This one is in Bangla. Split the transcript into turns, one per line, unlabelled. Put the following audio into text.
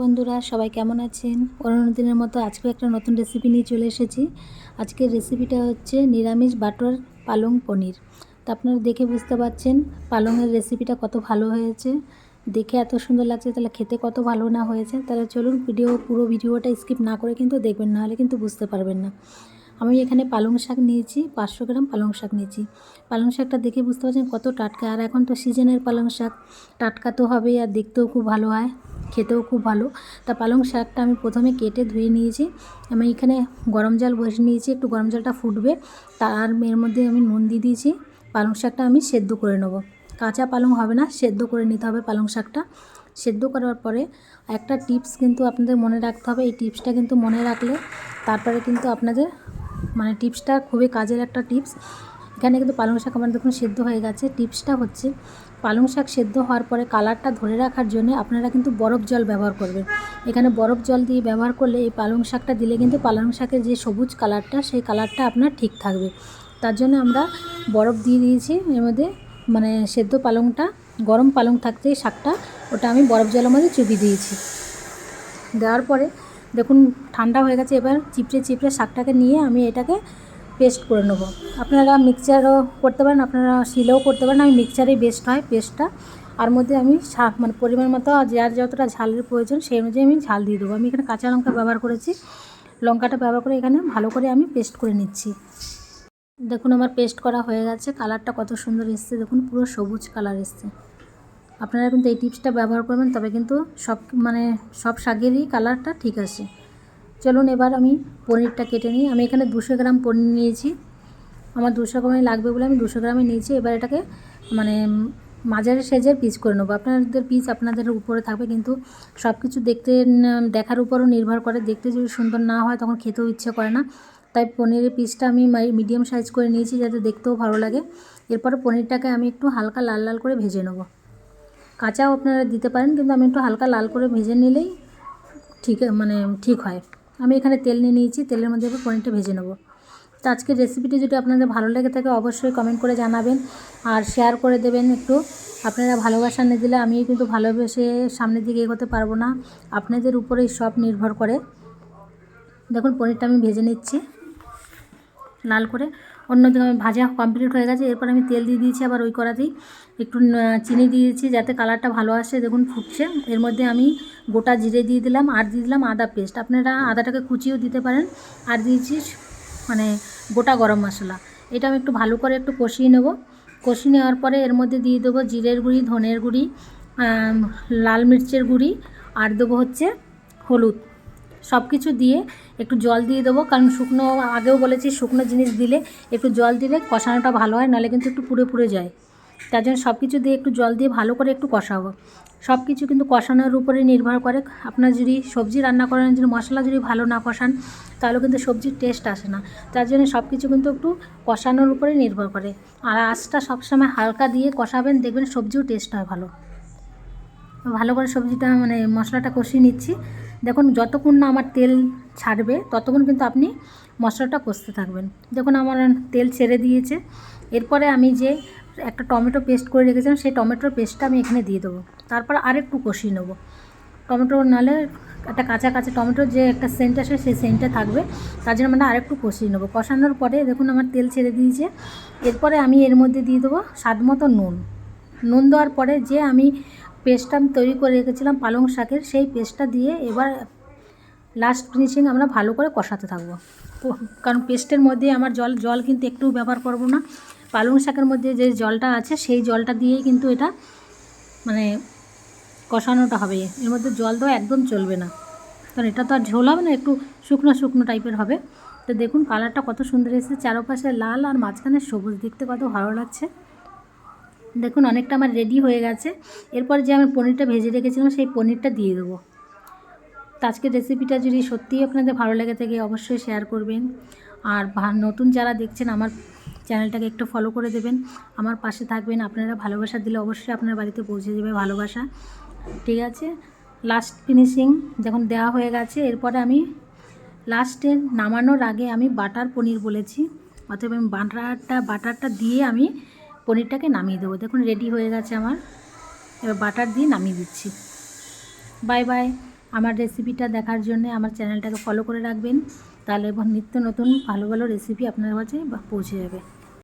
বন্ধুরা, সবাই কেমন আছেন? অন্য দিনের মতো আজকে একটা নতুন রেসিপি নিয়ে চলে এসেছি। আজকের রেসিপিটা হচ্ছে নিরামিষ বাটার পালং পনির। তা আপনারা দেখে বুঝতে পারছেন পালংয়ের রেসিপিটা কত ভালো হয়েছে। দেখে এত সুন্দর লাগছে, তাহলে খেতে কত ভালো না হয়েছে। তাহলে চলুন ভিডিও পুরো ভিডিওটা স্কিপ না করে কিন্তু দেখবেন না হলে কিন্তু বুঝতে পারবেন না। আমি এখানে পালং শাক নিয়েছি, পাঁচশো গ্রাম পালং শাক নিয়েছি। পালং শাকটা দেখে বুঝতে পারছেন কত টাটকা। আর এখন তো সিজনের পালং শাক, টাটকা তো হবেই আর দেখতেও খুব ভালো হয়। খেতেও খুব ভালো। তা পালং শাকটা আমি প্রথমে কেটে ধুয়ে নিয়েছি। আমি এখানে গরম জল বসে নিয়েছি, একটু গরম জলটা ফুটবে। তার এর মধ্যে আমি নুন দিয়ে দিয়েছি। পালং শাকটা আমি সেদ্ধ করে নেব। কাঁচা পালং হবে না, সেদ্ধ করে নিতে হবে পালং শাকটা। সেদ্ধ করার পরে একটা টিপস কিন্তু আপনাদের মনে রাখতে হবে। এই টিপসটা কিন্তু মনে রাখলে তারপরে কিন্তু আপনাদের মানে টিপসটা খুবই কাজের একটা টিপস। এখানে কিন্তু পালং শাক আমার দেখুন সেদ্ধ হয়ে গেছে। টিপসটা হচ্ছে, পালং শাক সেদ্ধ হওয়ার পরে কালারটা ধরে রাখার জন্য আপনারা কিন্তু বরফ জল ব্যবহার করবেন। এখানে বরফ জল দিয়ে ব্যবহার করলে এই পালং শাকটা দিলে কিন্তু পালং শাকের যে সবুজ কালারটা, সেই কালারটা আপনার ঠিক থাকবে। তার জন্য আমরা বরফ দিয়ে দিয়েছি, এর মধ্যে মানে সেদ্ধ পালংটা, গরম পালং থাকতেই শাকটা, ওটা আমি বরফ জলের মধ্যে চুপিয়ে দিয়েছি। দেওয়ার পরে দেখুন ঠান্ডা হয়ে গেছে, এবার চিপড়ে চিপড়ে শাকটাকে নিয়ে আমি এটাকে পেস্ট করে নেব। আপনারা মিক্সচারও করতে পারেন, আপনারা শিলেও করতে পারেন। আমি মিক্সচারেই বেস্ট হয় পেস্টটা আর মধ্যে আমি মানে পরিমাণ মতো যার যতটা ঝালের প্রয়োজন সেই অনুযায়ী আমি ঝাল দিয়ে দেবো। আমি এখানে কাঁচা লঙ্কা ব্যবহার করেছি। লঙ্কাটা ব্যবহার করে এখানে ভালো করে আমি পেস্ট করে নিচ্ছি। দেখুন আমার পেস্ট করা হয়ে গেছে। কালারটা কত সুন্দর এসছে। দেখুন, পুরো সবুজ কালার এসছে। আপনারা কিন্তু এই টিপসটা ব্যবহার করবেন, তবে কিন্তু সব মানে সব শাকেরই কালারটা ঠিক আছে। চলুন এবার আমি পনিরটা কেটে নিই। আমি এখানে দুশো গ্রাম পনির নিয়েছি। আমার দুশো গ্রামে লাগবে বলে আমি দুশো গ্রামে নিয়েছি। এবার এটাকে মানে মাঝারি সেজের পিস করে নেব। আপনাদের পিস আপনাদের উপরে থাকবে কিন্তু সব কিছু দেখতে দেখার উপরও নির্ভর করে। দেখতে যদি সুন্দর না হয় তখন খেতেও ইচ্ছে করে না। তাই পনিরের পিসটা আমি মিডিয়াম সাইজ করে নিয়েছি যাতে দেখতেও ভালো লাগে। এরপরে পনিরটাকে আমি একটু হালকা লাল লাল করে ভেজে নেব। কাঁচাও আপনারা দিতে পারেন, কিন্তু আমি একটু হালকা লাল করে ভেজে নিলেই ঠিক মানে ঠিক হয়। আমি এখানে তেল নিয়ে নিয়েছি, তেলের মধ্যে এবার পনিরটা ভেজে নেব। তো আজকের রেসিপিটি যদি আপনাদের ভালো লেগে থাকে, অবশ্যই কমেন্ট করে জানাবেন আর শেয়ার করে দেবেন একটু। আপনারা ভালোবাসা নিয়ে দিলে আমি কিন্তু ভালোবেসে সামনের দিকে এগোতে পারব না। আপনাদের উপরেই সব নির্ভর করে। দেখুন, পনিরটা আমি ভেজে নিচ্ছি। লাল করে অন্যদিকে আমি ভাজা কমপ্লিট হয়ে গেছে, এরপর আমি তেল দিয়ে দিয়েছি আবার ওই করাতেই একটু চিনি দিয়েছি যাতে কালারটা ভালো আসে, দেখুন ফুটছে। এর মধ্যে আমি গোটা জিরে দিয়ে দিলাম, আর দিয়ে দিলাম আদা পেস্ট আপনারা আদাটাকে কুচিয়েও দিতে পারেন। আর দিয়েছি মানে গোটা গরম মশলা। এটা আমি একটু ভালো করে একটু কষিয়ে নেব। কষিয়ে নেওয়ার পরে এর মধ্যে দিয়ে দেবো জিরের গুঁড়ি, ধনের গুঁড়ি লাল মির্চের গুঁড়ি, আর দেবো হচ্ছে হলুদ। সব কিছু দিয়ে একটু জল দিয়ে দেবো। কারণ শুকনো, আগেও বলেছি শুকনো জিনিস দিলে একটু জল দিলে কষানোটা ভালো হয়, নাহলে কিন্তু একটু পুড়ে পুড়ে যায়। তার জন্য সব কিছু দিয়ে একটু জল দিয়ে ভালো করে একটু কষাবো। সব কিছু কিন্তু কষানোর উপরে নির্ভর করে। আপনার যদি সবজি রান্না করেন, যদি মশলা যদি ভালো না কষান, তাহলে কিন্তু সবজির টেস্ট আসে না। তার জন্য সব কিছু কিন্তু একটু কষানোর উপরে নির্ভর করে। আর আঁচটা সবসময় হালকা দিয়ে কষাবেন, দেখবেন সবজিও টেস্ট হয় ভালো। ভালো করে সবজিটা মানে মশলাটা কষিয়ে নিচ্ছি। দেখুন যতক্ষণ না আমার তেল ছাড়বে, ততক্ষণ কিন্তু আপনি মশলাটা কষতে থাকবেন। দেখুন আমার তেল ছেড়ে দিয়েছে। এরপরে আমি যে একটা টমেটো পেস্ট করে রেখেছিলাম, সেই টমেটোর পেস্টটা আমি এখানে দিয়ে দেবো। তারপর আরেকটু কষিয়ে নেব। টমেটো নালে একটা কাঁচা কাঁচা টমেটোর যে একটা সেন্ট আসে, সেই সেন্টটা থাকবে। তার জন্য আমরা আরেকটু কষিয়ে নেব। কষানোর পরে দেখুন আমার তেল ছেড়ে দিয়েছে। এরপরে আমি এর মধ্যে দিয়ে দেবো স্বাদ মতো নুন। নুন দেওয়ার পরে যে আমি পেস্টটা আমি তৈরি করে রেখেছিলাম পালং শাকের, সেই পেস্টটা দিয়ে এবার লাস্ট ফিনিশিং আমরা ভালো করে কষাতে থাকব। কারণ পেস্টের মধ্যে আমার জল জল কিন্তু একটুও ব্যবহার করব না। পালং শাকের মধ্যে যে জলটা আছে, সেই জলটা দিয়েই কিন্তু এটা মানে কষানোটা হবে। এর মধ্যে জল দেওয়া একদম চলবে না। কারণ এটা তো আর ঝোল হবে না, একটু শুকনো শুকনো টাইপের হবে। তো দেখুন কালারটা কত সুন্দর এসেছে, চারপাশে লাল আর মাঝখানে সবুজ, দেখতে কত ভালো লাগছে। দেখুন, অনেকটা আমার রেডি হয়ে গেছে। এরপর যে আমি পনিরটা ভেজে রেখেছিলাম, সেই পনিরটা দিয়ে দেবো। তো আজকের রেসিপিটা যদি সত্যিই আপনাদের ভালো লেগে থাকে, অবশ্যই শেয়ার করবেন। আর নতুন যারা দেখছেন, আমার চ্যানেলটাকে একটু ফলো করে দেবেন। আমার পাশে থাকবেন। আপনারা ভালোবাসা দিলে অবশ্যই আপনার বাড়িতে পৌঁছে যাবে ভালোবাসা। ঠিক আছে? লাস্ট ফিনিশিং যখন দেওয়া হয়ে গেছে, এরপরে আমি লাস্টে নামানোর আগে আমি বাটার পনির বলেছি। অতএব আমি বাটারটা বাটারটা দিয়ে আমি পনিরটাকে নামিয়ে দেবো। দেখুন রেডি হয়ে গেছে আমার। এবার বাটার দিয়ে নামিয়ে দিচ্ছি। বাই বাই আমার রেসিপিটা দেখার জন্য আমার চ্যানেলটাকে ফলো করে রাখবেন। তাহলে নিত্য নতুন ভালো ভালো রেসিপি আপনার কাছে পৌঁছে যাবে।